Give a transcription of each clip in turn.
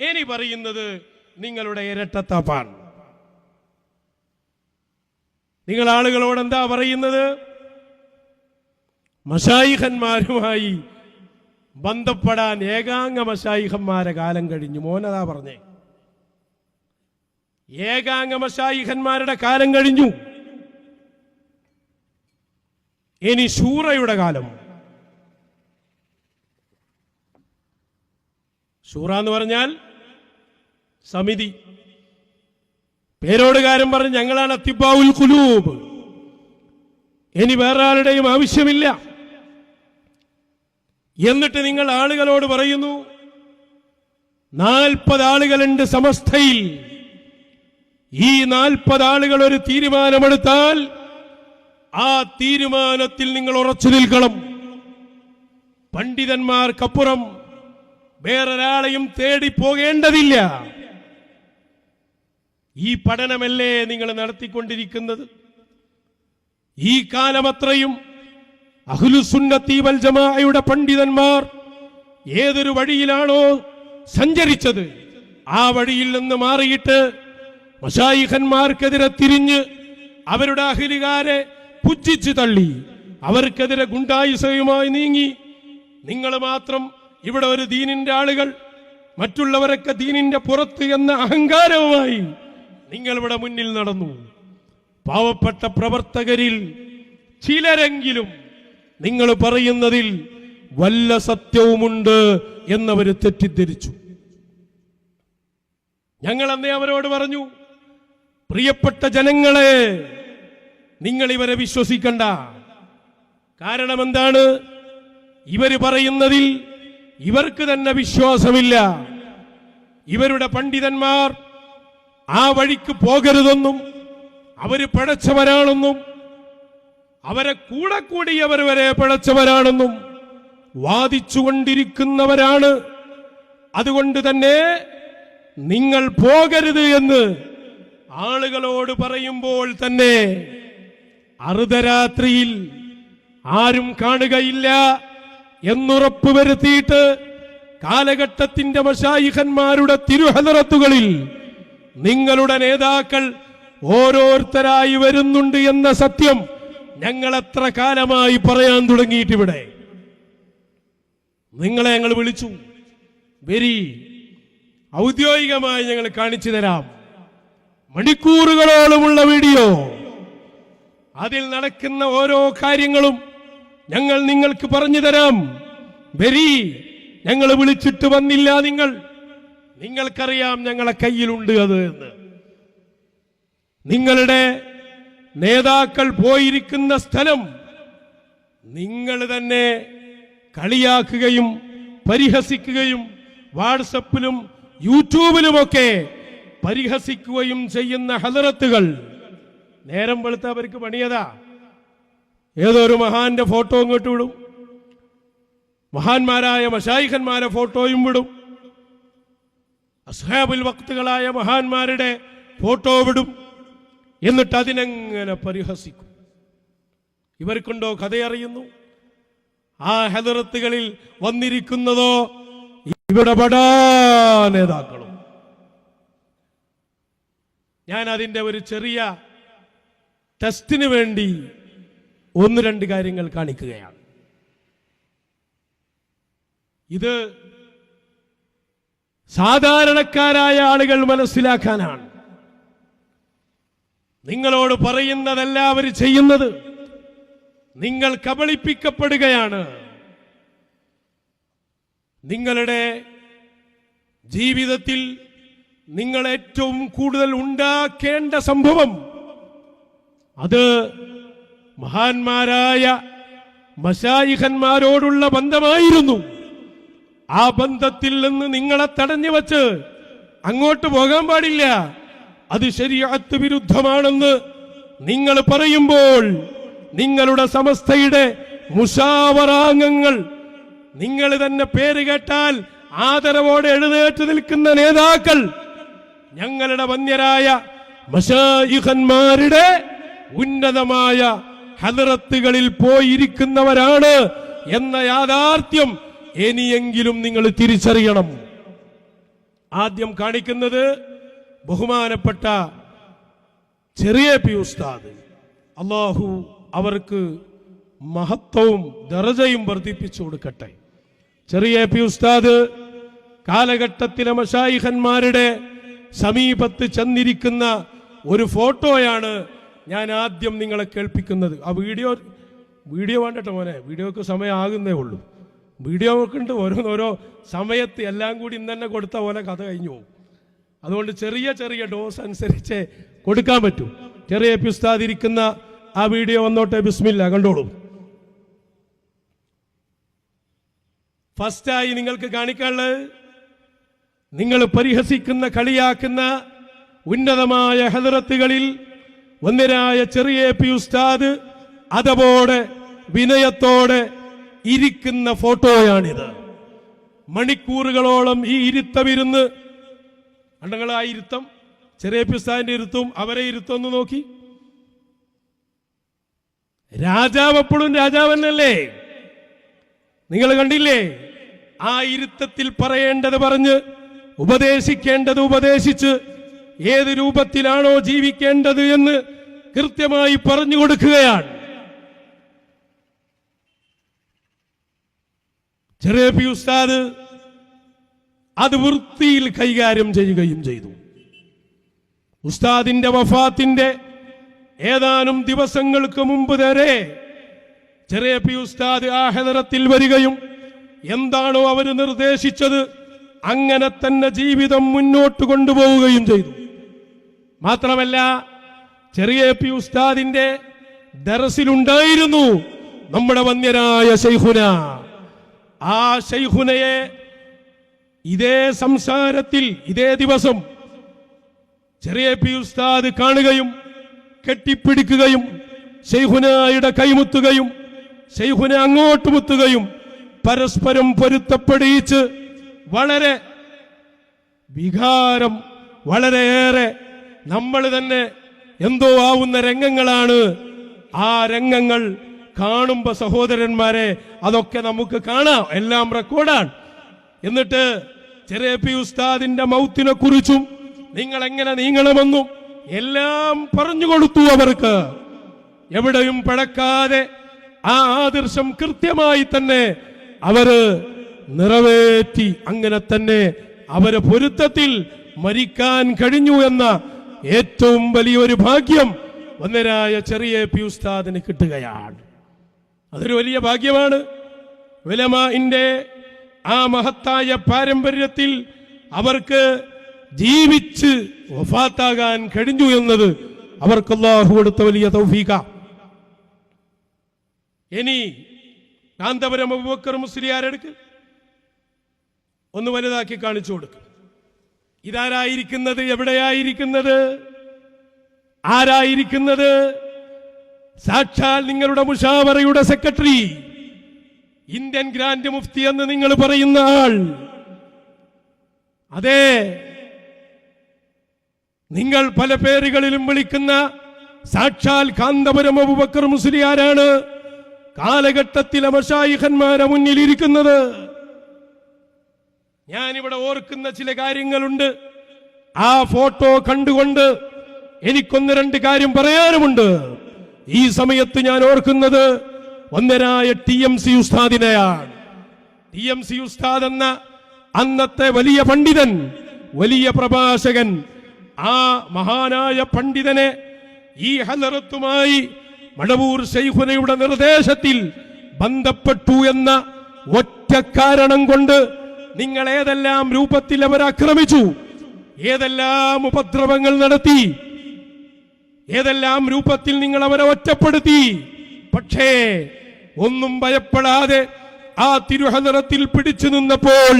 ഇനി പറയുന്നത് നിങ്ങളുടെ ഇരട്ടത്താപ്പാണ്. നിങ്ങൾ ആളുകളോട് എന്താ പറയുന്നത്? മഷായിഹന്മാരുമായി ബന്ധപ്പെടാൻ ഏകാംഗ മഷായിഹന്മാരെ കാലം കഴിഞ്ഞു. മോനതാ പറഞ്ഞേ. ഏകാംഗ മഷായിഹന്മാരുടെ കാലം കഴിഞ്ഞു. ഇനി ശൂറയുടെ കാലം. ശൂറ എന്ന് പറഞ്ഞാൽ സമിതി. പേരോട് കാര്യം പറഞ്ഞ് ഞങ്ങളാണ് അത്തിബാവുൽ കുലൂബ് ഇനി വേറെ ആവശ്യമില്ല. എന്നിട്ട് നിങ്ങൾ ആളുകളോട് പറയുന്നു നാൽപ്പത് ആളുകളുണ്ട് സമസ്തയിൽ. ഈ നാൽപ്പത് ആളുകൾ ഒരു തീരുമാനമെടുത്താൽ ആ തീരുമാനത്തിൽ നിങ്ങൾ ഉറച്ചു നിൽക്കണം. പണ്ഡിതന്മാർക്കപ്പുറം വേറൊരാളെയും തേടി പോകേണ്ടതില്ല. ഈ പഠനമല്ലേ നിങ്ങൾ നടത്തിക്കൊണ്ടിരിക്കുന്നത്? ഈ കാലമത്രയും അഹുലുസുന്നീവൽ വൽ ജമാഅയുടെ പണ്ഡിതന്മാർ ഏതൊരു വഴിയിലാണോ സഞ്ചരിച്ചത് ആ വഴിയിൽ നിന്ന് മാറിയിട്ട് മഷായിഖന്മാർക്കെതിരെ തിരിഞ്ഞ് അവരുടെ അഹിലുകാരെ പുച്ഛിച്ചു തള്ളി. അവർക്കെതിരെ ഗുണ്ടായുസയുമായി നീങ്ങി. നിങ്ങൾ മാത്രം ഇവിടെ ഒരു ദീനിന്റെ ആളുകൾ മറ്റുള്ളവരൊക്കെ ദീനിന്റെ പുറത്ത് എന്ന അഹങ്കാരവുമായി നിങ്ങളിവിടെ മുന്നിൽ നടന്നു. പാവപ്പെട്ട പ്രവർത്തകരിൽ ചിലരെങ്കിലും നിങ്ങൾ പറയുന്നതിൽ വല്ല സത്യവുമുണ്ട് എന്നവർ തെറ്റിദ്ധരിച്ചു. ഞങ്ങൾ അന്നേ അവരോട് പറഞ്ഞു പ്രിയപ്പെട്ട ജനങ്ങളെ നിങ്ങൾ ഇവരെ വിശ്വസിക്കണ്ട. കാരണം എന്താണ് ഇവർ പറയുന്നതിൽ ഇവർക്ക് തന്നെ വിശ്വാസമില്ല. ഇവരുടെ പണ്ഡിതന്മാർ ആ വഴിക്ക് പോകരുതെന്നും അവർ പഴച്ചവരാണെന്നും അവരെ കൂടെ കൂടിയവർ വരെ പിഴച്ചവരാണെന്നും വാദിച്ചുകൊണ്ടിരിക്കുന്നവരാണ്. അതുകൊണ്ട് തന്നെ നിങ്ങൾ പോകരുത് എന്ന് ആളുകളോട് പറയുമ്പോൾ തന്നെ അർദ്ധരാത്രിയിൽ ആരും കാണുകയില്ല എന്നുറപ്പ് വരുത്തിയിട്ട് കാലഘട്ടത്തിന്റെ മഷായിഹന്മാരുടെ തിരുഹലറത്തുകളിൽ നിങ്ങളുടെ നേതാക്കൾ ഓരോരുത്തരായി വരുന്നുണ്ട് എന്ന സത്യം ഞങ്ങൾ എത്ര കാലമായി പറയാൻ തുടങ്ങിയിട്ട് ഇവിടെ. നിങ്ങളെ ഞങ്ങൾ വിളിച്ചു. വെരി ഔദ്യോഗികമായി ഞങ്ങൾ കാണിച്ചു തരാം. മണിക്കൂറുകളോളമുള്ള വീഡിയോ. അതിൽ നടക്കുന്ന ഓരോ കാര്യങ്ങളും ഞങ്ങൾ നിങ്ങൾക്ക് പറഞ്ഞു തരാം. വരി ഞങ്ങൾ വിളിച്ചിട്ട് വന്നില്ല നിങ്ങൾ. നിങ്ങൾക്കറിയാം ഞങ്ങളെ കയ്യിലുണ്ട് അത് എന്ന്. നിങ്ങളുടെ നേതാക്കൾ പോയിരിക്കുന്ന സ്ഥലം നിങ്ങൾ തന്നെ കളിയാക്കുകയും പരിഹസിക്കുകയും വാട്സപ്പിലും യൂട്യൂബിലുമൊക്കെ പരിഹസിക്കുകയും ചെയ്യുന്ന ഹലറത്തുകൾ നേരം വെളുത്ത അവർക്ക് പണിയതാ. ഏതൊരു മഹാന്റെ ഫോട്ടോ ഇങ്ങോട്ട് വിടും. മഹാന്മാരായ മഷായിഖന്മാരെ ഫോട്ടോയും വിടും. അസ്ഹാബുൽ വക്തുകളായ മഹാന്മാരുടെ ഫോട്ടോ വിടും. എന്നിട്ട് അതിനെങ്ങനെ പരിഹസിക്കും? ഇവർക്കുണ്ടോ കഥയറിയുന്നു? ആ ഹെദറത്തുകളിൽ വന്നിരിക്കുന്നതോ ഇവിടെ പടാ നേതാക്കളും. ഞാൻ അതിന്റെ ഒരു ചെറിയ ടെസ്റ്റിന് വേണ്ടി ഒന്ന് രണ്ട് കാര്യങ്ങൾ കാണിക്കുകയാണ്. ഇത് സാധാരണക്കാരായ ആളുകൾ മനസ്സിലാക്കാനാണ്. നിങ്ങളോട് പറയുന്നതല്ല അവർ ചെയ്യുന്നത് നിങ്ങൾ കബളിപ്പിക്കപ്പെടുകയാണ്. നിങ്ങളുടെ ജീവിതത്തിൽ നിങ്ങൾ ഏറ്റവും കൂടുതൽ ഉണ്ടാക്കേണ്ട സംഭവം അത് മഹാന്മാരായ മശായിഖന്മാരോടുള്ള ബന്ധമായിരുന്നു. ആ ബന്ധത്തിൽ നിന്ന് നിങ്ങളെ തടഞ്ഞു വച്ച് അങ്ങോട്ട് പോകാൻ പാടില്ല. അത് ശരിയാത്ത് വിരുദ്ധമാണെന്ന് നിങ്ങൾ പറയുമ്പോൾ നിങ്ങളുടെ സമസ്തയുടെ മുഷാവറാംഗങ്ങൾ നിങ്ങൾ തന്നെ പേര് കേട്ടാൽ ആദരവോടെ എഴുന്നേറ്റ് നിൽക്കുന്ന നേതാക്കൾ ഞങ്ങളുടെ വന്യരായ മഷായിഖന്മാരുടെ ഉന്നതമായ ഹദറത്തുകളിൽ പോയിരിക്കുന്നവരാണ് എന്ന യാഥാർത്ഥ്യം ഇനിയെങ്കിലും നിങ്ങൾ തിരിച്ചറിയണം. ആദ്യം കാണിക്കുന്നത് ബഹുമാനപ്പെട്ട ചെറിയ പി ഉസ്താദ്. അള്ളാഹു അവർക്ക് മഹത്വവും ദറജയും വർദ്ധിപ്പിച്ചു കൊടുക്കട്ടെ. ചെറിയ പി ഉസ്താദ് കാലഘട്ടത്തിലെ മഷായിഹന്മാരുടെ സമീപത്ത് ചെന്നിരിക്കുന്ന ഒരു ഫോട്ടോയാണ് ഞാൻ ആദ്യം നിങ്ങളെ കേൾപ്പിക്കുന്നത്. ആ വീഡിയോ വീഡിയോ വേണ്ടട്ടോ മോനെ? വീഡിയോക്ക് സമയമാകുന്നേ ഉള്ളൂ. വീഡിയോ ഉണ്ട്. ഓരോന്നോരോ സമയത്ത് എല്ലാം കൂടി ഇന്ന് തന്നെ കൊടുത്ത പോലെ കഥ കഴിഞ്ഞു പോകും. അതുകൊണ്ട് ചെറിയ ചെറിയ ഡോസ് അനുസരിച്ച് കൊടുക്കാൻ പറ്റൂ. ചെറിയ പിസ്താതിരിക്കുന്ന ആ വീഡിയോ വന്നോട്ടെ ബിസ്മില്ല കണ്ടോളൂ. ഫസ്റ്റായി നിങ്ങൾക്ക് കാണിക്കാനുള്ളത് നിങ്ങൾ പരിഹസിക്കുന്ന കളിയാക്കുന്ന ഉന്നതമായ ഹദറത്തുകളിൽ ഒന്നിനായ ചെറിയ പി ഉസ്താദ് അതപോടെ വിനയത്തോടെ ഇരിക്കുന്ന ഫോട്ടോയാണിത്. മണിക്കൂറുകളോളം ഈ ഇരുത്തമിരുന്ന് കണ്ടങ്ങൾ ആ ഇരുത്തം ചെറിയ പിസ്താന്റെ ഇരുത്തും അവരെ ഇരുത്തം ഒന്ന് നോക്കി. രാജാവ് എപ്പോഴും രാജാവന്നല്ലേ? നിങ്ങൾ കണ്ടില്ലേ? ആ ഇരുത്തത്തിൽ പറയേണ്ടത് പറഞ്ഞ് ഉപദേശിക്കേണ്ടത് ഉപദേശിച്ച് ഏത് രൂപത്തിലാണോ ജീവിക്കേണ്ടത് എന്ന് കൃത്യമായി പറഞ്ഞു കൊടുക്കുകയാണ്. ചെറിയ പി ഉസ്താദ് അത് വൃത്തിയിൽ കൈകാര്യം ചെയ്യുകയും ചെയ്തു. ഉസ്താദിന്റെ വഫാത്തിന്റെ ഏതാനും ദിവസങ്ങൾക്ക് മുമ്പ് വരെ ചെറിയ പി ഉസ്താദ് ആ വരികയും എന്താണോ അവർ നിർദ്ദേശിച്ചത് അങ്ങനെ തന്നെ ജീവിതം മുന്നോട്ട് കൊണ്ടുപോവുകയും ചെയ്തു. മാത്രമല്ല ചെറിയ പി ഉസ്താദിന്റെ ദറസിലുണ്ടായിരുന്നു നമ്മുടെ വന്യരായ ശൈഖുന. ആ ശൈഖുനയെ ഇതേ സംസാരത്തിൽ ഇതേ ദിവസം ചെറിയ പി ഉസ്താദ് കാണുകയും കെട്ടിപ്പിടിക്കുകയും ശൈഖുനായുടെ കൈമുത്തുകയും ശൈഖുന അങ്ങോട്ട് മുത്തുകയും പരസ്പരം പൊരുത്തപ്പെടിയിച്ച് വളരെ വികാരം വളരെയേറെ നമ്മൾ തന്നെ എന്തോ ആവുന്ന രംഗങ്ങളാണ് ആ രംഗങ്ങൾ കാണുമ്പോ സഹോദരന്മാരെ അതൊക്കെ നമുക്ക് കാണാം. എല്ലാം റെക്കോർഡാണ് എന്നിട്ട് ചെറിയ പി ഉസ്താദിന്റെ മൗത്തിനെ കുറിച്ചും നിങ്ങൾ എങ്ങനെ നീങ്ങണമെന്നും എല്ലാം പറഞ്ഞു കൊടുത്തു അവർക്ക്. എവിടെയും പിഴക്കാതെ ആ ആദർശം കൃത്യമായി തന്നെ അവർ നിറവേറ്റി അങ്ങനെ തന്നെ അവരെ പൊരുത്തത്തിൽ മരിക്കാൻ കഴിഞ്ഞു എന്ന ഏറ്റവും വലിയൊരു ഭാഗ്യം ഒന്നരായ ചെറിയ പി ഉസ്താദിന് കിട്ടുകയാണ്. അതൊരു വലിയ ഭാഗ്യമാണ്. ഉലമാന്റെ ആ മഹത്തായ പാരമ്പര്യത്തിൽ അവർക്ക് ജീവിച്ച് വഫാത്താകാൻ കഴിഞ്ഞു എന്നത് അവർക്ക് അള്ളാഹു കൊടുത്ത വലിയ തൗഫീക ഇനി കാന്തപുരം അബൂബക്കർ മുസ്ലിയാരെടുക്ക് ഒന്ന് വലുതാക്കി കാണിച്ചു കൊടുക്കും. ഇതാരായിരിക്കുന്നത്? എവിടെയായിരിക്കുന്നത്? ആരായിരിക്കുന്നത്? സാക്ഷാൽ നിങ്ങളുടെ മുഷാവറയുടെ സെക്രട്ടറി ഇന്ത്യൻ ഗ്രാൻഡ് മുഫ്തി എന്ന് നിങ്ങൾ പറയുന്ന ആൾ. അതെ നിങ്ങൾ പല പേരുകളിലും വിളിക്കുന്ന സാക്ഷാൽ കാന്തപുരം അബുബക്കർ മുസ്ലിയാരാണ് കാലഘട്ടത്തിലെ മഷായിഖന്മാരെ മുന്നിലിരിക്കുന്നത്. ഞാനിവിടെ ഓർക്കുന്ന ചില കാര്യങ്ങളുണ്ട്. ആ ഫോട്ടോ കണ്ടുകൊണ്ട് എനിക്കൊന്ന് രണ്ട് കാര്യം പറയാനുമുണ്ട്. ഈ സമയത്ത് ഞാൻ ഓർക്കുന്നത് ഒന്നരായ ടി എം സി ഉസ്താദിനെയാണ്. ടി എം സി ഉസ്താദ് എന്ന അന്നത്തെ വലിയ പണ്ഡിതൻ വലിയ പ്രഭാഷകൻ ആ മഹാനായ പണ്ഡിതനെ ഈ ഹലറത്തുമായി മടവൂർ ശൈഖുനയുടെ നിർദ്ദേശത്തിൽ ബന്ധപ്പെട്ടു എന്ന ഒറ്റ കാരണം കൊണ്ട് നിങ്ങൾ ഏതെല്ലാം രൂപത്തിൽ അവരെ ആക്രമിച്ചു ഏതെല്ലാം ഉപദ്രവങ്ങൾ നടത്തി ഏതെല്ലാം രൂപത്തിൽ നിങ്ങൾ അവരെ ഒറ്റപ്പെടുത്തി? പക്ഷേ ഒന്നും ഭയപ്പെടാതെ ആ തിരുഹദറത്തിൽ പിടിച്ചു നിന്നപ്പോൾ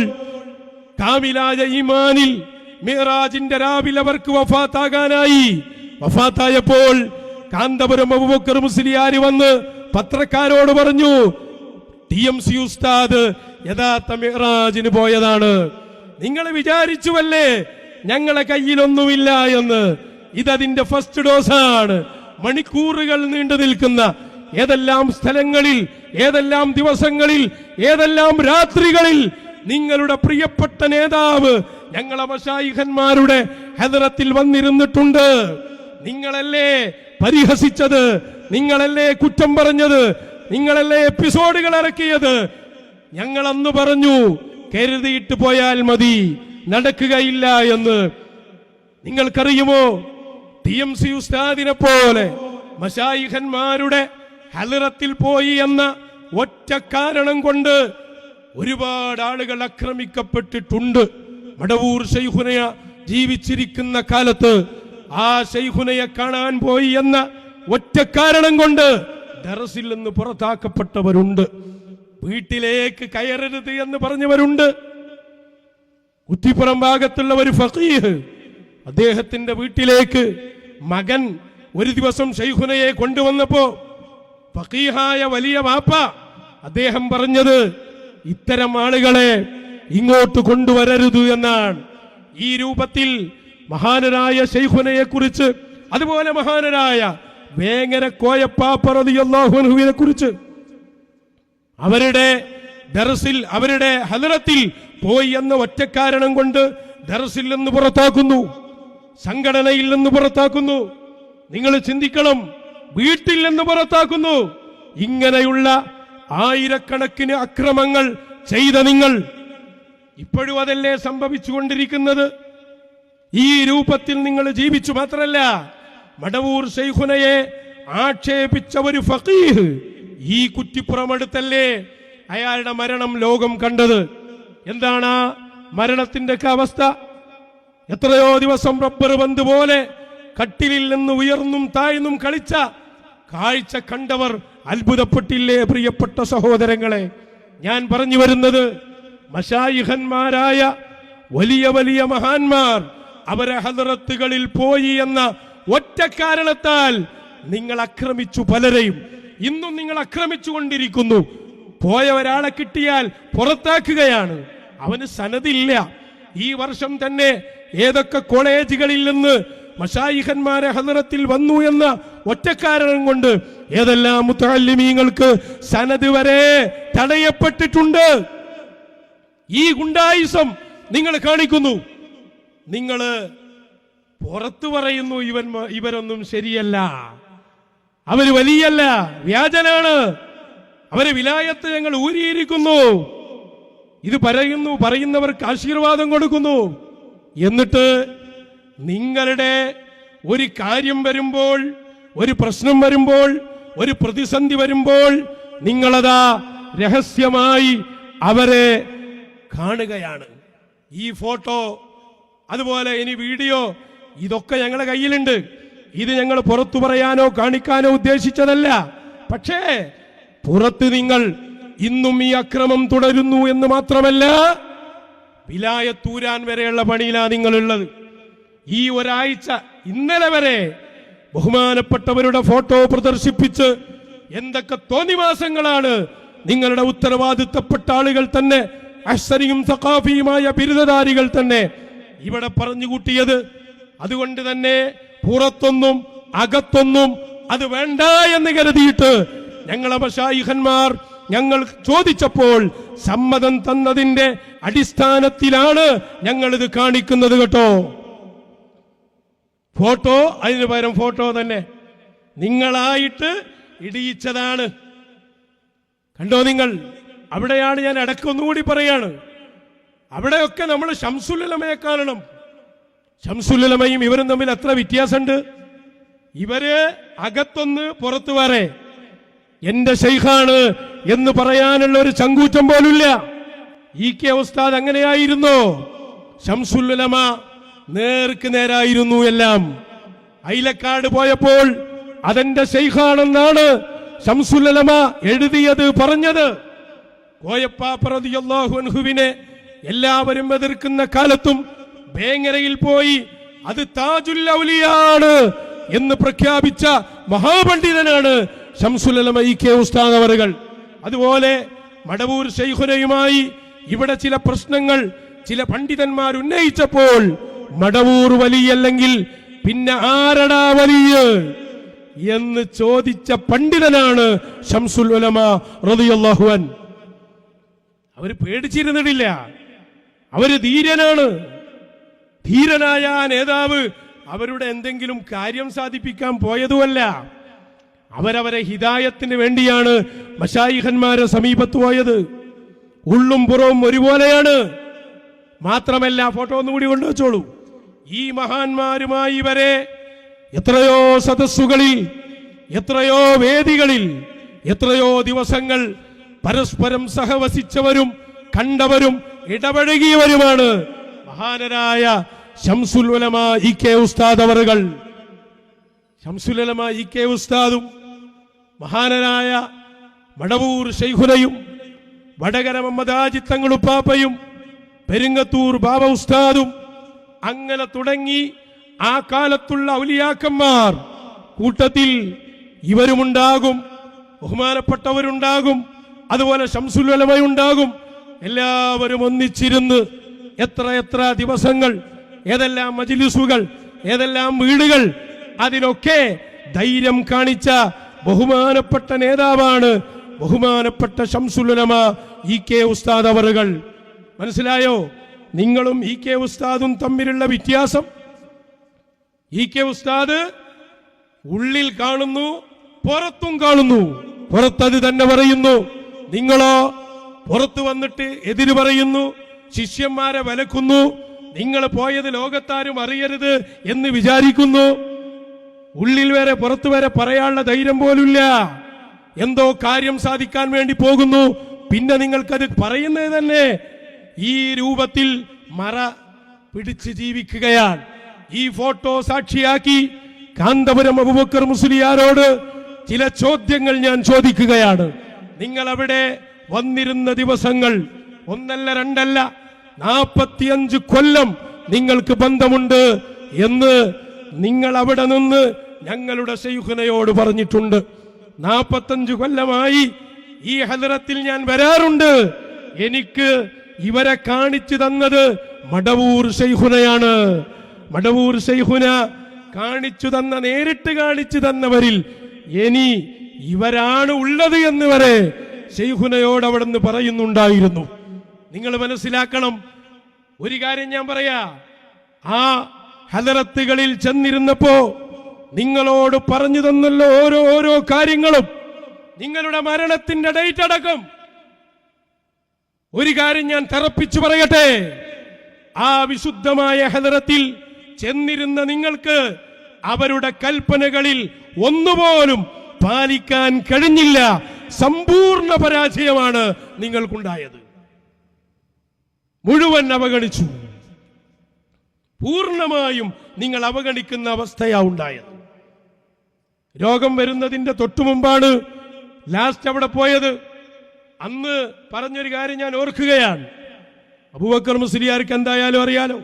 കാമിലായ ഈമാനിൽ മിറാജിന്റെ രാവിലെ അവർക്ക് വഫാത്താകാനായി. വഫാത്തായപ്പോൾ കാന്തപുരം അബുബക്കർ മുസ്ലിയാർ വന്ന് പത്രക്കാരോട് പറഞ്ഞു ടി എം സി ഉസ്താദ് യഥാർത്ഥ മിറാജിന് പോയതാണ്. നിങ്ങൾ വിചാരിച്ചുവല്ലേ ഞങ്ങളെ കയ്യിലൊന്നുമില്ല എന്ന്? ഇതതിന്റെ ഫസ്റ്റ് ഡോസാണ്. മണിക്കൂറുകൾ നീണ്ടു നിൽക്കുന്ന ഏതെല്ലാം സ്ഥലങ്ങളിൽ ഏതെല്ലാം ദിവസങ്ങളിൽ ഏതെല്ലാം രാത്രികളിൽ നിങ്ങളുടെ പ്രിയപ്പെട്ട നേതാവ് ഞങ്ങളെ മഷായിഖന്മാരുടെ ഹെദറത്തിൽ വന്നിരുന്നിട്ടുണ്ട്. നിങ്ങളല്ലേ പരിഹസിച്ചത്? നിങ്ങളല്ലേ കുറ്റം പറഞ്ഞത്? നിങ്ങളല്ലേ എപ്പിസോഡുകൾ ഇറക്കിയത്? ഞങ്ങൾ അന്ന് പറഞ്ഞു കരുതിയിട്ട് പോയാൽ മതി നടക്കുകയില്ല എന്ന്. നിങ്ങൾക്കറിയുമോ? ടി എം സി ഉസ്താദിനെ പോലെ മഷായിഖന്മാരുടെ ഹലറത്തിൽ പോയി എന്ന ഒറ്റ കാരണം കൊണ്ട് ഒരുപാട് ആളുകൾ ആക്രമിക്കപ്പെട്ടിട്ടുണ്ട്. മടവൂർ ഷെയ്ഹുനയ ജീവിച്ചിരിക്കുന്ന കാലത്ത് ആ ഷെയ്ഹുനയെ കാണാൻ പോയി എന്ന ഒറ്റ കാരണം കൊണ്ട് ദറസിൽ നിന്ന് പുറത്താക്കപ്പെട്ടവരുണ്ട്. വീട്ടിലേക്ക് കയറരുത് എന്ന് പറഞ്ഞവരുണ്ട്. കുറ്റിപ്പുറം ഭാഗത്തുള്ള ഒരു ഫക്കീഹ് അദ്ദേഹത്തിന്റെ വീട്ടിലേക്ക് മകൻ ഒരു ദിവസം ഷെയ്ഖുനയെ കൊണ്ടുവന്നപ്പോ ഫക്കീഹായ വലിയ വാപ്പ അദ്ദേഹം പറഞ്ഞത് ഇത്തരം ആളുകളെ ഇങ്ങോട്ട് കൊണ്ടുവരരുത് എന്നാണ്. ഈ രൂപത്തിൽ മഹാനരായ ഷെയ്ഖുനയെ കുറിച്ച് അതുപോലെ മഹാനരായ വേങ്ങര കോയപ്പാപ്പറതിയല്ലാഹുവിനെ കുറിച്ച് അവരുടെ ദർസിൽ അവരുടെ ഹലറത്തിൽ പോയി എന്ന ഒറ്റക്കാരണം കാരണം കൊണ്ട് ദർസിൽ നിന്ന് പുറത്താക്കുന്നു. സംഘടനയിൽ നിന്ന് പുറത്താക്കുന്നു. നിങ്ങൾ ചിന്തിക്കണം വീട്ടിൽ നിന്ന് പുറത്താക്കുന്നു. ഇങ്ങനെയുള്ള ആയിരക്കണക്കിന് അക്രമങ്ങൾ ചെയ്ത നിങ്ങൾ ഇപ്പോഴും അതല്ലേ സംഭവിച്ചുകൊണ്ടിരിക്കുന്നത്? ഈ രൂപത്തിൽ നിങ്ങൾ ജീവിച്ചു മാത്രല്ല മടവൂർ ശൈഖുനയെ ആക്ഷേപിച്ച ഒരു ഫക്കീഹ് ഈ കുറ്റിപ്പുറമെടുത്തല്ലേ അയാളുടെ മരണം ലോകം കണ്ടത്? എന്താണ് ഒക്കെ അവസ്ഥ? എത്രയോ ദിവസം റബ്ബർ ബന്ദ് പോലെ കട്ടിലിൽ നിന്ന് ഉയർന്നും താഴ്ന്നും കളിച്ച കാഴ്ച കണ്ടവർ അത്ഭുതപ്പെട്ടില്ലേ പ്രിയപ്പെട്ട സഹോദരങ്ങളെ? ഞാൻ പറഞ്ഞു വരുന്നത് മഷായിഹന്മാരായ വലിയ വലിയ മഹാന്മാർ അവരെ ഹദറത്തുകളിൽ പോയി എന്ന ഒറ്റ കാരണത്താൽ നിങ്ങൾ ആക്രമിച്ചു പലരെയും. ഇന്നും നിങ്ങൾ ആക്രമിച്ചു കൊണ്ടിരിക്കുന്നു. പോയ ഒരാളെ കിട്ടിയാൽ പുറത്താക്കുകയാണ്. അവന് സനതില്ല ഈ വർഷം തന്നെ ഏതൊക്കെ കോളേജുകളിൽ നിന്ന് മഷായിഖന്മാരെ ഹദറത്തിൽ വന്നു എന്ന ഒറ്റക്കാരണം കൊണ്ട് ഏതെല്ലാം മുത്തല്ലിമീങ്ങൾക്ക് സനത് വരെ തടയപ്പെട്ടിട്ടുണ്ട്. ഈ ഗുണ്ടായുസം നിങ്ങൾ കാണിക്കുന്നു. നിങ്ങൾ പുറത്തു പറയുന്നു ഇവൻ ഇവരൊന്നും ശരിയല്ല. അവർ വലിയല്ല വ്യാജനാണ്. അവരെ വിലായത്ത് ഞങ്ങൾ ഊരിയിരിക്കുന്നു. ഇത് പറയുന്നു പറയുന്നവർക്ക് ആശീർവാദം കൊടുക്കുന്നു. എന്നിട്ട് നിങ്ങളുടെ ഒരു കാര്യം വരുമ്പോൾ ഒരു പ്രശ്നം വരുമ്പോൾ ഒരു പ്രതിസന്ധി വരുമ്പോൾ നിങ്ങളതാ രഹസ്യമായി അവരെ കാണുകയാണ്. ഈ ഫോട്ടോ അതുപോലെ ഇനി വീഡിയോ ഇതൊക്കെ ഞങ്ങളുടെ കയ്യിലുണ്ട്. ഇത് ഞങ്ങൾ പുറത്തു പറയാനോ കാണിക്കാനോ ഉദ്ദേശിച്ചതല്ല. പക്ഷേ പുറത്ത് നിങ്ങൾ ഇന്നും ഈ അക്രമം തുടരുന്നു എന്ന് മാത്രമല്ല വിലായത്തൂരാൻ വരെയുള്ള പണിയിലാണ് നിങ്ങളുള്ളത്. ഈ ഒരാഴ്ച ഇന്നലെ വരെ ബഹുമാനപ്പെട്ടവരുടെ ഫോട്ടോ പ്രദർശിപ്പിച്ച് എന്തൊക്കെ തോന്നിവാസങ്ങളാണ് നിങ്ങളുടെ ഉത്തരവാദിത്തപ്പെട്ട ആളുകൾ തന്നെ അശ്വരിയും സഖാഫിയുമായ ബിരുദധാരികൾ തന്നെ ഇവിടെ പറഞ്ഞുകൂട്ടിയത് അതുകൊണ്ട് തന്നെ പുറത്തൊന്നും അകത്തൊന്നും അത് വേണ്ട എന്ന് കരുതിയിട്ട് ഞങ്ങളെ മഷായിഹന്മാർ ഞങ്ങൾ ചോദിച്ചപ്പോൾ സമ്മതം തന്നതിന്റെ അടിസ്ഥാനത്തിലാണ് ഞങ്ങൾ ഇത് കാണിക്കുന്നത് കേട്ടോ. ഫോട്ടോ അതിന് പകരം ഫോട്ടോ തന്നെ. നിങ്ങളായിട്ട് ഇടിയിച്ചതാണ്. കണ്ടോ നിങ്ങൾ? അവിടെയാണ് ഞാൻ അടക്കൊന്നുകൂടി പറയാണ്. അവിടെയൊക്കെ നമ്മൾ ഷംസുലമയെ കാണണം. ഷംസുലമയും ഇവരും തമ്മിൽ എത്ര വ്യത്യാസമുണ്ട്. ഇവർ അകത്തൊന്ന് പുറത്തു വരെ എന്റെ ഷെയ്ഖാണ് എന്ന് പറയാനുള്ള ഒരു ചങ്കൂറ്റം പോലുമില്ല. ഇ കെ ഉസ്താദ് അങ്ങനെയായിരുന്നു. ഷംസുല്ലമ നേർക്ക് നേരായിരുന്നു എല്ലാം. ഐലക്കാട് പോയപ്പോൾ അതെന്റെ ഷെയ്ഖാണെന്നാണ് ഷംസുല്ലമ എഴുതിയത് പറഞ്ഞത്. കോയപ്പാപ്രതിയല്ലാഹുവിനെ എല്ലാവരും എതിർക്കുന്ന കാലത്തും വേങ്ങരയിൽ പോയി അത് താജുൽ എന്ന് പ്രഖ്യാപിച്ച മഹാപണ്ഡിതനാണ് ഷംസുലമ കെ ഉസ്താദ് അവറുകൾ. അതുപോലെ മടവൂർ ശൈഖുനയുമായി ഇവിടെ ചില പ്രശ്നങ്ങൾ ചില പണ്ഡിതന്മാർ ഉന്നയിച്ചപ്പോൾ മടവൂർ വലിയല്ലെങ്കിൽ പിന്നെ ആരടാ വലിയ എന്ന് ചോദിച്ച പണ്ഡിതനാണ് ഷംസുൽ ഉലമ അവർ പേടിച്ചിരുന്നിട്ടില്ല. അവർ ധീരനാണ്. ധീരനായ ആ നേതാവ് അവരുടെ എന്തെങ്കിലും കാര്യം സാധിപ്പിക്കാൻ പോയതുമല്ല. അവരവരെ ഹിതായത്തിന് വേണ്ടിയാണ് മഷായിഖന്മാരെ സമീപത്ത് പോയത് ഉള്ളും പുറവും ഒരുപോലെയാണ്. മാത്രമല്ല ഫോട്ടോ ഒന്നുകൂടി കൊണ്ടുവച്ചോളൂ ഈ മഹാന്മാരുമായി വരെ എത്രയോ സദസ്സുകളിൽ എത്രയോ വേദികളിൽ എത്രയോ ദിവസങ്ങൾ പരസ്പരം സഹവസിച്ചവരും കണ്ടവരും ഇടപഴകിയവരുമാണ് മഹാനരായ ഉലമ ഇ കെ ഉസ്താദ് അവറുകൾ. ഉലമ ഇ കെ ഉസ്താദും മഹാനരായ മടവൂർ ശൈഖുലയും വടകര മമ്മദാജിത്തങ്ങളുപ്പാപ്പയും പെരിങ്ങത്തൂർ ബാബ ഉസ്താദും അങ്ങനെ തുടങ്ങി ആ കാലത്തുള്ള ഔലിയാക്കന്മാർ കൂട്ടത്തിൽ ഇവരുമുണ്ടാകും ബഹുമാനപ്പെട്ടവരുണ്ടാകും അതുപോലെ ശംസുലമയുണ്ടാകും എല്ലാവരും ഒന്നിച്ചിരുന്ന് എത്ര എത്ര ദിവസങ്ങൾ ഏതെല്ലാം മജിലിസുകൾ ഏതെല്ലാം വീടുകൾ അതിനൊക്കെ ധൈര്യം കാണിച്ച ബഹുമാനപ്പെട്ട നേതാവാണ് ബഹുമാനപ്പെട്ട ശംസുലമ ഇ കെ ഉസ്താദ് അവറുകൾ. മനസ്സിലായോ? നിങ്ങളും ഇ കെ ഉസ്താദും തമ്മിലുള്ള വ്യത്യാസം. ഇ കെ ഉസ്താദ് ഉള്ളിൽ കാണുന്നു പുറത്തും കാണുന്നു. പുറത്തത് തന്നെ പറയുന്നു. നിങ്ങളോ പുറത്തു വന്നിട്ട് എതിര് പറയുന്നു ശിഷ്യന്മാരെ വിലക്കുന്നു നിങ്ങൾ പോയത് ലോകത്താരും അറിയരുത് എന്ന് വിചാരിക്കുന്നു. ഉള്ളിൽ വരെ പുറത്തു വരെ പറയാനുള്ള ധൈര്യം പോലുമില്ല. എന്തോ കാര്യം സാധിക്കാൻ വേണ്ടി പോകുന്നു. പിന്നെ നിങ്ങൾക്കത് പറയുന്നത് തന്നെ ഈ രൂപത്തിൽ മറ പിടിച്ച് ജീവിക്കുകയാണ്. ഈ ഫോട്ടോ സാക്ഷിയാക്കി കാന്തപുരം അബുബക്കർ മുസ്ലിയാരോട് ചില ചോദ്യങ്ങൾ ഞാൻ ചോദിക്കുകയാണ്. നിങ്ങൾ അവിടെ വന്നിരുന്ന ദിവസങ്ങൾ ഒന്നല്ല രണ്ടല്ല നാൽപ്പത്തിയഞ്ച് കൊല്ലം നിങ്ങൾക്ക് ബന്ധമുണ്ട് എന്ന് നിങ്ങൾ അവിടെ നിന്ന് ഞങ്ങളുടെ ശൈഖുനയോട് പറഞ്ഞിട്ടുണ്ട് നാൽപ്പത്തഞ്ച് കൊല്ലമായി ഈ ഹലറത്തിൽ ഞാൻ വരാറുണ്ട്. എനിക്ക് ഇവരെ കാണിച്ചു തന്നത് മടവൂർ ശൈഖുനയാണ് മടവൂർ ശൈഖുന കാണിച്ചു തന്ന നേരിട്ട് കാണിച്ചു തന്നവരിൽ ഇനി ഇവരാണ് ഉള്ളത് എന്ന് വരെ ശൈഖുനയോട് അവിടുന്ന് പറയുന്നുണ്ടായിരുന്നു. നിങ്ങൾ മനസ്സിലാക്കണം ഒരു കാര്യം ഞാൻ പറയാ. ആ ഹലറത്തുകളിൽ ചെന്നിരുന്നപ്പോ നിങ്ങളോട് പറഞ്ഞു തന്നുള്ള ഓരോ ഓരോ കാര്യങ്ങളും. നിങ്ങളുടെ മരണത്തിന്റെ ഡേറ്റ് അടക്കം. ഒരു കാര്യം ഞാൻ തറപ്പിച്ചു പറയട്ടെ. ആ വിശുദ്ധമായ ഹദറത്തിൽ ചെന്നിരുന്ന നിങ്ങൾക്ക് അവരുടെ കൽപ്പനകളിൽ ഒന്നുപോലും പാലിക്കാൻ കഴിഞ്ഞില്ല. സമ്പൂർണ പരാജയമാണ് നിങ്ങൾക്കുണ്ടായത്. മുഴുവൻ അവഗണിച്ചു. പൂർണമായും നിങ്ങൾ അവഗണിക്കുന്ന അവസ്ഥയാ ഉണ്ടായത്. രോഗം വരുന്നതിന്റെ തൊട്ടു മുമ്പാണ് ലാസ്റ്റ് അവിടെ പോയത്. അന്ന് പറഞ്ഞൊരു കാര്യം ഞാൻ ഓർക്കുകയാണ്. അബൂബക്കർ മുസ്ലിയാർക്ക് എന്തായാലും അറിയാലോ.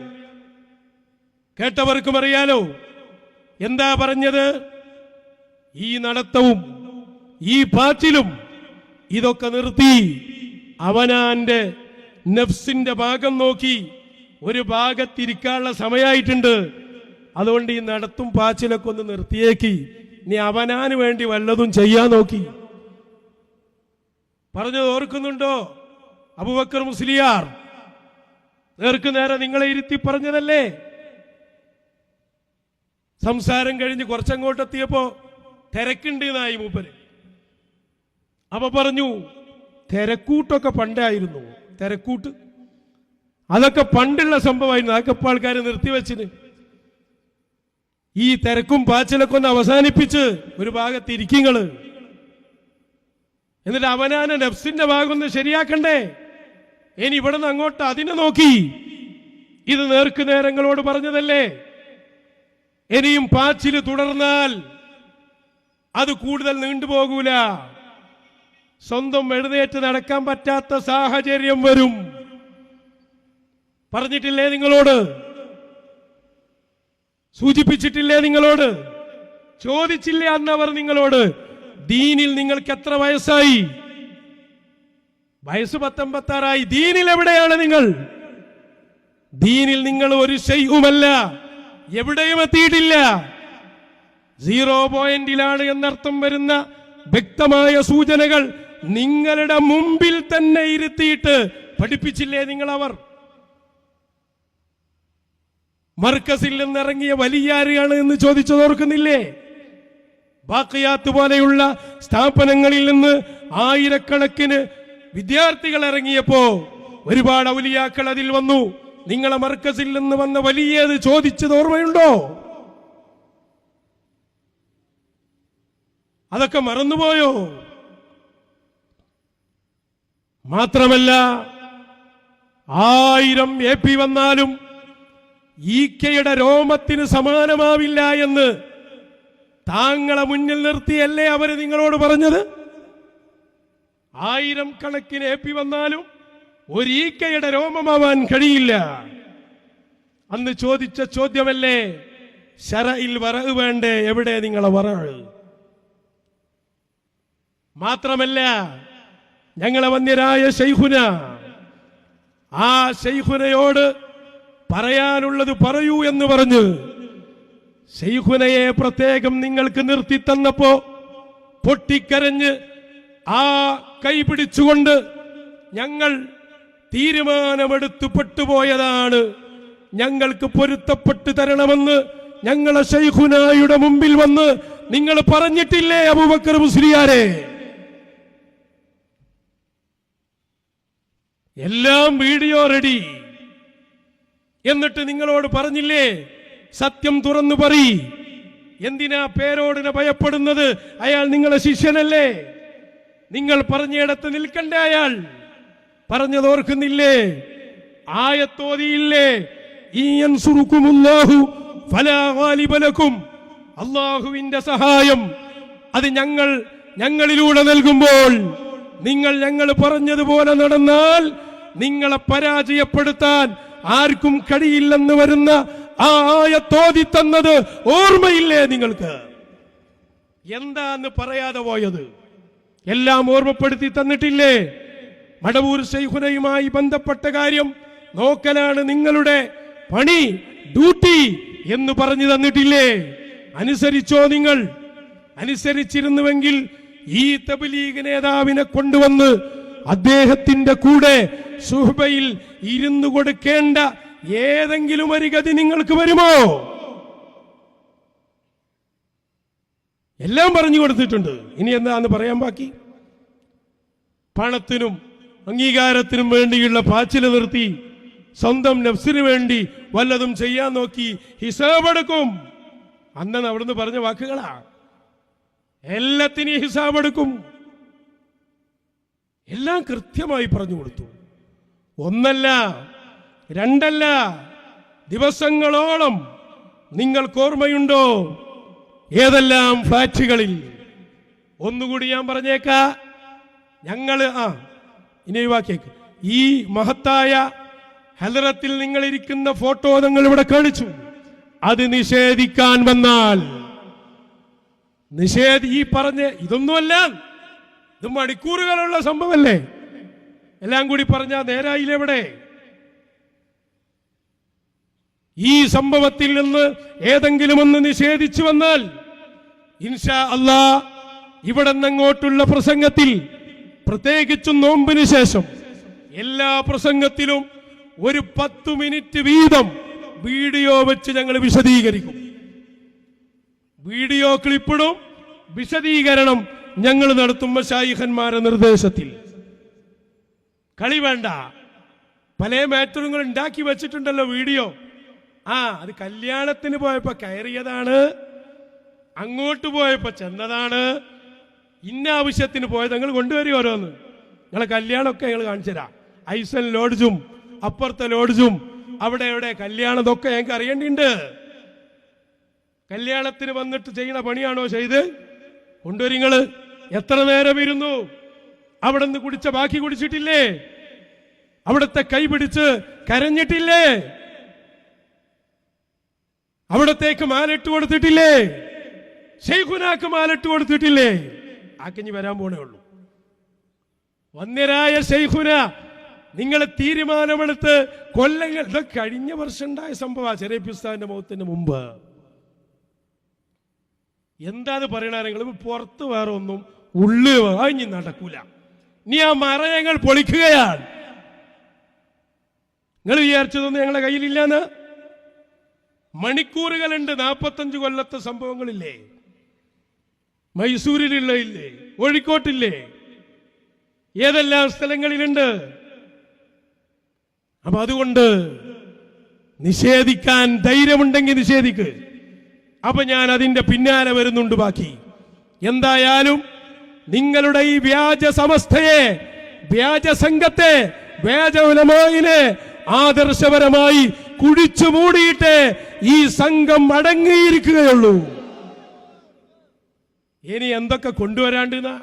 കേട്ടവർക്കും അറിയാലോ. എന്താ പറഞ്ഞത്? ഈ നടത്തവും ഈ പാച്ചിലും ഇതൊക്കെ നിർത്തി അവനാന്റെ നെഫ്സിന്റെ ഭാഗം നോക്കി ഒരു ഭാഗത്തിരിക്കാനുള്ള സമയമായിട്ടുണ്ട് അതുകൊണ്ട് ഈ നടത്തും പാച്ചിലൊക്കെ ഒന്ന് നിർത്തിയേക്ക്. നീ അവനാന് വേണ്ടി വല്ലതും ചെയ്യാൻ നോക്കി. പറഞ്ഞത് ഓർക്കുന്നുണ്ടോ? അബുബക്കർ മുസ്ലിയാർ നേർക്ക് നേരെ നിങ്ങളെ ഇരുത്തി പറഞ്ഞതല്ലേ? സംസാരം കഴിഞ്ഞ് കുറച്ചങ്ങോട്ടെത്തിയപ്പോ തിരക്കുണ്ട് എന്നായി മൂപ്പര്. അപ്പൊ പറഞ്ഞു തിരക്കൂട്ടൊക്കെ പണ്ടായിരുന്നു തിരക്കൂട്ട്. അതൊക്കെ പണ്ടുള്ള സംഭവമായിരുന്നു അതൊക്കെ ഇപ്പൊ ആൾക്കാർ നിർത്തിവെച്ചിന്. ഈ തിരക്കും പാച്ചിലൊക്കെ ഒന്ന് അവസാനിപ്പിച്ച് ഒരു ഭാഗത്ത് ഇരിക്കുങ്ങൾ. എന്നിട്ട് അവനാന നെഫ്സിന്റെ ഭാഗം ഒന്ന് ശരിയാക്കണ്ടേ? ഇനി ഇവിടെ നിന്ന് അങ്ങോട്ട് അതിനെ നോക്കി. ഇത് നേർക്ക് നേരങ്ങളോട് പറഞ്ഞതല്ലേ? ഇനിയും പാച്ചിൽ തുടർന്നാൽ അത് കൂടുതൽ നീണ്ടുപോകൂല സ്വന്തം എഴുന്നേറ്റ് നടക്കാൻ പറ്റാത്ത സാഹചര്യം വരും. പറഞ്ഞിട്ടില്ലേ നിങ്ങളോട്? സൂചിപ്പിച്ചിട്ടില്ലേ നിങ്ങളോട്? ചോദിച്ചില്ലേ അന്നവർ നിങ്ങളോട്? ദീനിൽ നിങ്ങൾക്ക് എത്ര വയസ്സായി? വയസ്സ് പത്തൊമ്പത്താറായി. ദീനിൽ എവിടെയാണ് നിങ്ങൾ? ദീനിൽ നിങ്ങൾ ഒരു ശൈവുമല്ല എവിടെയും എത്തിയിട്ടില്ല. സീറോ പോയിന്റിലാണ് എന്നർത്ഥം വരുന്ന വ്യക്തമായ സൂചനകൾ നിങ്ങളുടെ മുമ്പിൽ തന്നെ ഇരുത്തിയിട്ട് പഠിപ്പിച്ചില്ലേ നിങ്ങൾ അവർ മർക്കസിൽ നിന്നിറങ്ങിയ വലിയാരെയാണ് എന്ന് ചോദിച്ചത് ഓർക്കുന്നില്ലേ? ബാക്കിയാത്ത് പോലെയുള്ള സ്ഥാപനങ്ങളിൽ നിന്ന് ആയിരക്കണക്കിന് വിദ്യാർത്ഥികൾ ഇറങ്ങിയപ്പോ ഒരുപാട് ഔലിയാക്കൾ അതിൽ വന്നു. നിങ്ങളെ മർക്കസിൽ നിന്ന് വന്ന വലിയത് ചോദിച്ചത് ഓർമ്മയുണ്ടോ? അതൊക്കെ മറന്നുപോയോ? മാത്രമല്ല ആയിരം എ പി വന്നാലും ഈക്കയുടെ രോമത്തിന് സമാനമാവില്ല എന്ന് താങ്കളെ മുന്നിൽ നിർത്തിയല്ലേ അവർ നിങ്ങളോട് പറഞ്ഞത്? ആയിരം കണക്കിന് ഏപ്പി വന്നാലും ഒരു ഈക്കയുടെ രോമമാവാൻ കഴിയില്ല. അന്ന് ചോദിച്ച ചോദ്യമല്ലേ ശരയിൽ വറവ് വേണ്ടേ? എവിടെ നിങ്ങളെ വറവ് മാത്രമല്ല ഞങ്ങളെ വന്യരായ ശൈഹുന ആ ശൈഖുനയോട് പറയാനുള്ളത് പറയൂ എന്ന് പറഞ്ഞ് ശൈഖുനയെ പ്രത്യേകം നിങ്ങൾക്ക് നിർത്തി തന്നപ്പോ പൊട്ടിക്കരഞ്ഞ് ആ കൈ പിടിച്ചുകൊണ്ട് ഞങ്ങൾ തീരുമാനമെടുത്തു പെട്ടുപോയതാണ്. ഞങ്ങൾക്ക് പൊരുത്തപ്പെട്ട് തരണമെന്ന് ഞങ്ങളെ ശൈഖുനായുടെ മുമ്പിൽ വന്ന് നിങ്ങൾ പറഞ്ഞിട്ടില്ലേ അബൂബക്കർ മുസ്ലിയാരെ? എല്ലാം വീഡിയോ റെഡി. എന്നിട്ട് നിങ്ങളോട് പറഞ്ഞില്ലേ സത്യം തുറന്നു പറ. എന്തിനാ പേരോടിനെ ഭയപ്പെടുന്നത്? അയാൾ നിങ്ങളെ ശിഷ്യനല്ലേ. നിങ്ങൾ പറഞ്ഞിടത്ത് നിൽക്കണ്ടേ അയാൾ. പറഞ്ഞത് ഓർക്കുന്നില്ലേ? ആയത്തോതിയില്ലേ. അള്ളാഹുവിന്റെ സഹായം അത് ഞങ്ങൾ ഞങ്ങളിലൂടെ നൽകുമ്പോൾ നിങ്ങൾ ഞങ്ങൾ പറഞ്ഞതുപോലെ നടന്നാൽ നിങ്ങളെ പരാജയപ്പെടുത്താൻ ആർക്കും കഴിയില്ലെന്ന് വരുന്ന ആ ആയത്തോതി തന്നത് ഓർമ്മയില്ലേ നിങ്ങൾക്ക്? എന്താന്ന് പറയാതെ പോയത്? എല്ലാം ഓർമ്മപ്പെടുത്തി തന്നിട്ടില്ലേ? മടവൂർ ശൈഖുനയുമായി ബന്ധപ്പെട്ട കാര്യം നോക്കലാണ് നിങ്ങളുടെ പണി ഡ്യൂട്ടി എന്ന് പറഞ്ഞു തന്നിട്ടില്ലേ? അനുസരിച്ചോ നിങ്ങൾ? അനുസരിച്ചിരുന്നുവെങ്കിൽ ഈ തബ്ലീഗ് നേതാവിനെ കൊണ്ടുവന്ന് അദ്ദേഹത്തിന്റെ കൂടെ സുഹബയിൽ ഇരുന്നു കൊടുക്കേണ്ട ഏതെങ്കിലും ഒരു ഗതി നിങ്ങൾക്ക് വരുമോ? എല്ലാം പറഞ്ഞു കൊടുത്തിട്ടുണ്ട്. ഇനി എന്താന്ന് പറയാൻ ബാക്കി? പണത്തിനും അംഗീകാരത്തിനും വേണ്ടിയുള്ള പാച്ചിൽ നിർത്തി സ്വന്തം നഫ്സിന് വേണ്ടി വല്ലതും ചെയ്യാൻ നോക്കി ഹിസാബെടുക്കും അന്ന് അവിടുന്ന് പറഞ്ഞ വാക്കുകളാ. എല്ലാത്തിനും ഹിസാബെടുക്കും എല്ലാം കൃത്യമായി പറഞ്ഞു കൊടുത്തു. ഒന്നല്ല രണ്ടല്ല ദിവസങ്ങളോളം നിങ്ങൾക്ക് ഓർമ്മയുണ്ടോ? ഏതെല്ലാം ഫ്ലാറ്റുകളിൽ ഒന്നുകൂടി ഞാൻ പറഞ്ഞേക്ക. ഞങ്ങൾ ആ ഇനി ഒഴിവാക്കിയേക്ക്. ഈ മഹത്തായ ഹലറത്തിൽ നിങ്ങൾ ഇരിക്കുന്ന ഫോട്ടോ നിങ്ങൾ ഇവിടെ കാണിച്ചു. അത് നിഷേധിക്കാൻ വന്നാൽ നിഷേധി ഈ പറഞ്ഞ ഇതൊന്നുമല്ല. ഇത് മണിക്കൂറുകളുള്ള സംഭവമല്ലേ? എല്ലാം കൂടി പറഞ്ഞ നേരായില്ലെവിടെ? ഈ സംഭവത്തിൽ നിന്ന് ഏതെങ്കിലും ഒന്ന് നിഷേധിച്ചു വന്നാൽ ഇൻഷാ അല്ലാ ഇവിടെ നിന്നങ്ങോട്ടുള്ള പ്രസംഗത്തിൽ പ്രത്യേകിച്ചും നോമ്പിന് ശേഷം എല്ലാ പ്രസംഗത്തിലും ഒരു പത്ത് മിനിറ്റ് വീതം വീഡിയോ വെച്ച് ഞങ്ങൾ വിശദീകരിക്കും. വീഡിയോ ക്ലിപ്പിടും വിശദീകരണം ഞങ്ങൾ നടത്തും ഷായിഖന്മാരുടെ നിർദ്ദേശത്തിൽ. കളി വേണ്ട. പല മാറ്ററുകൾ ഉണ്ടാക്കി വെച്ചിട്ടുണ്ടല്ലോ വീഡിയോ. ആ അത് കല്യാണത്തിന് പോയപ്പോ കയറിയതാണ്. അങ്ങോട്ട് പോയപ്പോ ചെന്നതാണ്. ഇന്ന ആവശ്യത്തിന് പോയത് നിങ്ങൾ കൊണ്ടുവരും ഓരോന്ന്. ഞങ്ങളെ കല്യാണമൊക്കെ ഞങ്ങൾ കാണിച്ചു ഐസൻ ലോഡ്ജും അപ്പുറത്തെ ലോഡ്ജും അവിടെ എവിടെ കല്യാണം ഇതൊക്കെ ഞങ്ങൾക്ക് അറിയേണ്ടിണ്ട് കല്യാണത്തിന് വന്നിട്ട് ചെയ്യുന്ന പണിയാണോ ചെയ്ത്? കൊണ്ടുവരിങ്ങൾ എത്ര നേരം ഇരുന്നു? അവിടെ നിന്ന് കുടിച്ച ബാക്കി കുടിച്ചിട്ടില്ലേ? അവിടുത്തെ കൈ പിടിച്ച് കരഞ്ഞിട്ടില്ലേ? അവിടത്തേക്ക് മാലിട്ട് കൊടുത്തിട്ടില്ലേ? ഷെയ്ഖുനാക്ക് മാലിട്ട് കൊടുത്തിട്ടില്ലേ? ആക്കിഞ്ഞ് വരാൻ പോണേ ഉള്ളൂ. വന്യരായ ഷെയ്ഖുന നിങ്ങൾ തീരുമാനമെടുത്ത് കൊല്ലങ്ങൾ കഴിഞ്ഞ വർഷം ഉണ്ടായ സംഭവമാണ് ചെറിയ പിസ്താന്റെ മുഖത്തിന് മുമ്പ്. എന്താ പറയണ നിങ്ങൾ പുറത്ത് വേറെ ഒന്നും ഉള്ളു വാങ്ങി നടക്കൂല. നീ ആ മറയങ്ങൾ പൊളിക്കുകയാണ്. നിങ്ങൾ വിചാരിച്ചതൊന്നും ഞങ്ങളുടെ കയ്യിലില്ലാന്ന്? മണിക്കൂറുകളുണ്ട് നാൽപ്പത്തഞ്ച് കൊല്ലത്തെ സംഭവങ്ങളില്ലേ? മൈസൂരിലുള്ള ഇല്ലേ കോഴിക്കോട്ടില്ലേ? ഏതെല്ലാം സ്ഥലങ്ങളിലുണ്ട്? അപ്പൊ അതുകൊണ്ട് നിഷേധിക്കാൻ ധൈര്യമുണ്ടെങ്കിൽ നിഷേധിക്ക്. അപ്പൊ ഞാൻ അതിന്റെ പിന്നാലെ വരുന്നുണ്ട് ബാക്കി. എന്തായാലും നിങ്ങളുടെ ഈ വ്യാജ സമസ്തയെ വ്യാജ സംഘത്തെ വ്യാജ ഉലമായിനെ ആദർശപരമായി കുഴിച്ചു മൂടിയിട്ട് ഈ സംഘം അടങ്ങിയിരിക്കുകയുള്ളൂ. ഇനി എന്തൊക്കെ കൊണ്ടുവരാണ്ടെന്നാ